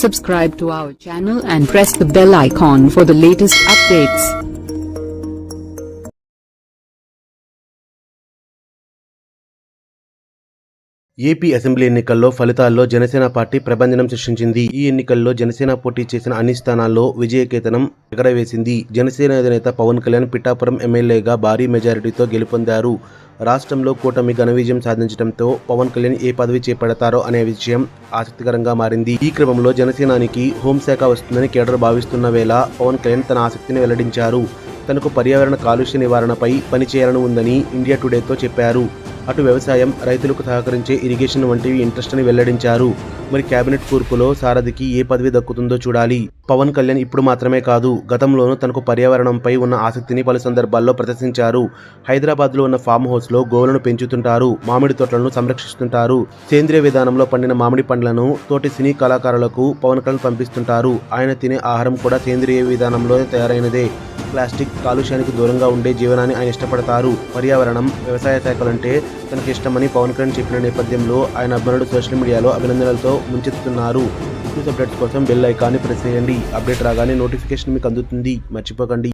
Subscribe to our channel and press the bell icon for the latest updates. AP assembly ఎన్నికల్లో ఫలితాల్లో Janasena party ప్రభంజనం సృష్టించింది. ఈ ఎన్నికల్లో జనసేన పోటీ చేసిన అన్ని స్థానాల్లో విజయకేతనం ఎగరవేసింది. జనసేన అధినేత పవన్ కళ్యాణ్ పిఠాపురం ఎమ్మెల్యేగా భారీ మెజారిటీతో గెలుపొందారు. రాష్ట్రంలో కూటమి ఘన విజయం సాధించడంతో పవన్ కళ్యాణ్ ఏ పదవి చేపడతారో అనే విషయం ఆసక్తికరంగా మారింది. ఈ క్రమంలో జనసేనానికి హోంశాఖ వస్తుందని కేడర్ భావిస్తున్న వేళ పవన్ కళ్యాణ్ తన ఆసక్తిని వెల్లడించారు. తనకు పర్యావరణ కాలుష్య నివారణపై పనిచేయాలని ఉందని ఇండియా టుడేతో చెప్పారు. అటు వ్యవసాయం రైతులకు సహకరించే ఇరిగేషన్ వంటివి ఇంట్రెస్ట్ అని వెల్లడించారు. మరి కేబినెట్ కూర్పులో సారథికి ఏ పదవి దక్కుతుందో చూడాలి. పవన్ కళ్యాణ్ ఇప్పుడు మాత్రమే కాదు గతంలోనూ తనకు పర్యావరణంపై ఉన్న ఆసక్తిని పలు సందర్భాల్లో ప్రదర్శించారు. హైదరాబాద్లో ఉన్న ఫామ్ హౌస్లో గోవులను పెంచుతుంటారు మామిడి తోటలను సంరక్షిస్తుంటారు. సేంద్రియ విధానంలో పండిన మామిడి పండ్లను తోటి సినీ కళాకారులకు పవన్ కళ్యాణ్ పంపిస్తుంటారు. ఆయన తినే ఆహారం కూడా సేంద్రియ విధానంలో తయారైనదే. ప్లాస్టిక్ కాలుష్యానికి దూరంగా ఉండే జీవనాన్ని ఆయన ఇష్టపడతారు. పర్యావరణం వ్యవసాయ శాఖలంటే తనకి ఇష్టమని పవన్ కళ్యాణ్ చెప్పిన నేపథ్యంలో ఆయన అభిమానులు సోషల్ మీడియాలో అభినందనలతో ముంచెత్తుతున్నారు. న్యూస్ అప్డేట్స్ కోసం బెల్ ఐకాన్ని ప్రెస్ చేయండి. అప్డేట్ రాగానే నోటిఫికేషన్ మీకు అందుతుంది. మర్చిపోకండి.